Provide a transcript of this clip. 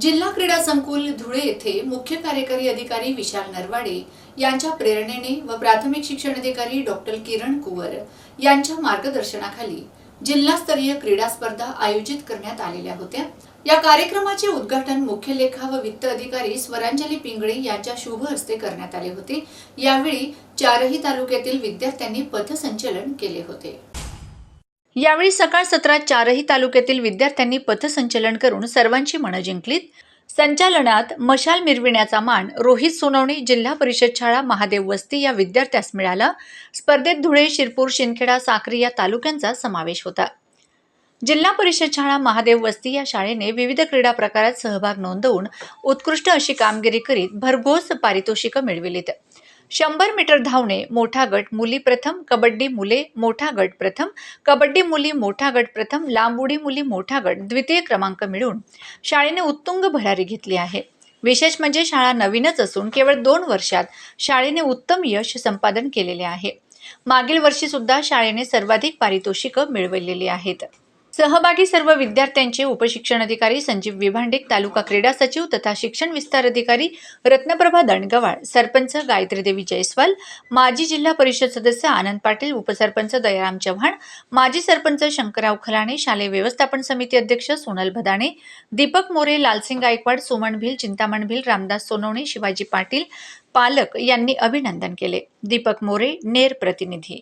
जिल्हा क्रीडा संकुल धुळे येथे मुख्य कार्यकारी अधिकारी विशाल नरवाडे यांच्या प्रेरणेने व प्राथमिक शिक्षण अधिकारी डॉक्टर किरण कुवर यांच्या मार्गदर्शनाखाली जिल्हास्तरीय क्रीडा स्पर्धा आयोजित करण्यात आलेल्या होत्या. या कार्यक्रमाचे उद्घाटन मुख्य लेखा व वित्त अधिकारी स्वरांजली पिंगळे यांच्या शुभ हस्ते करण्यात आले होते. यावेळी चारही तालुक्यातील विद्यार्थ्यांनी पथसंचलन केले होते. यावेळी सकाळ सत्रात चारही तालुक्यातील विद्यार्थ्यांनी पथसंचलन करून सर्वांची मनं जिंकलीत. संचालनात मशाल मिरविण्याचा मान रोहित सोनवणे जिल्हा परिषद शाळा महादेव वस्ती या विद्यार्थ्यास मिळाला. स्पर्धेत धुळे शिरपूर शिंदखेडा साक्री या तालुक्यांचा समावेश होता. जिल्हा परिषद शाळा महादेव वस्ती या शाळेने विविध क्रीडा प्रकारात सहभाग नोंदवून उत्कृष्ट अशी कामगिरी करीत भरघोस पारितोषिकं मिळविलीत. शंभर मीटर धावणे मोठा गट मुली प्रथम कबड्डी मुले मोठा गट प्रथम कबड्डी मुली मोठा गट प्रथम लांब उडी मुली मोठा गट द्वितीय क्रमांक मिळवून शाळेने उत्तुंग भरारी घेतली आहे. विशेष म्हणजे शाळा नवीनच असून केवळ दोन वर्षात शाळेने उत्तम यश संपादन केलेले आहे. मागील वर्षी सुद्धा शाळेने सर्वाधिक पारितोषिकं मिळवलेली आहेत. सहभागी सर्व विद्यार्थ्यांचे उपशिक्षण अधिकारी संजीव विभांडिक तालुका क्रीडा सचिव तथा शिक्षण विस्तार अधिकारी रत्नप्रभा दणगवाळ सरपंच गायत्रीदेवी जयस्वाल माजी जिल्हा परिषद सदस्य आनंद पाटील उपसरपंच दयाराम चव्हाण माजी सरपंच शंकरराव खलाणे शालेय व्यवस्थापन समिती अध्यक्ष सोनल भदाणे दीपक मोरे लालसिंग गायकवाड सुमन भिल चिंतामण भिल रामदास सोनवणे शिवाजी पाटील पालक यांनी अभिनंदन केले. दीपक मोरे नेर प्रतिनिधी.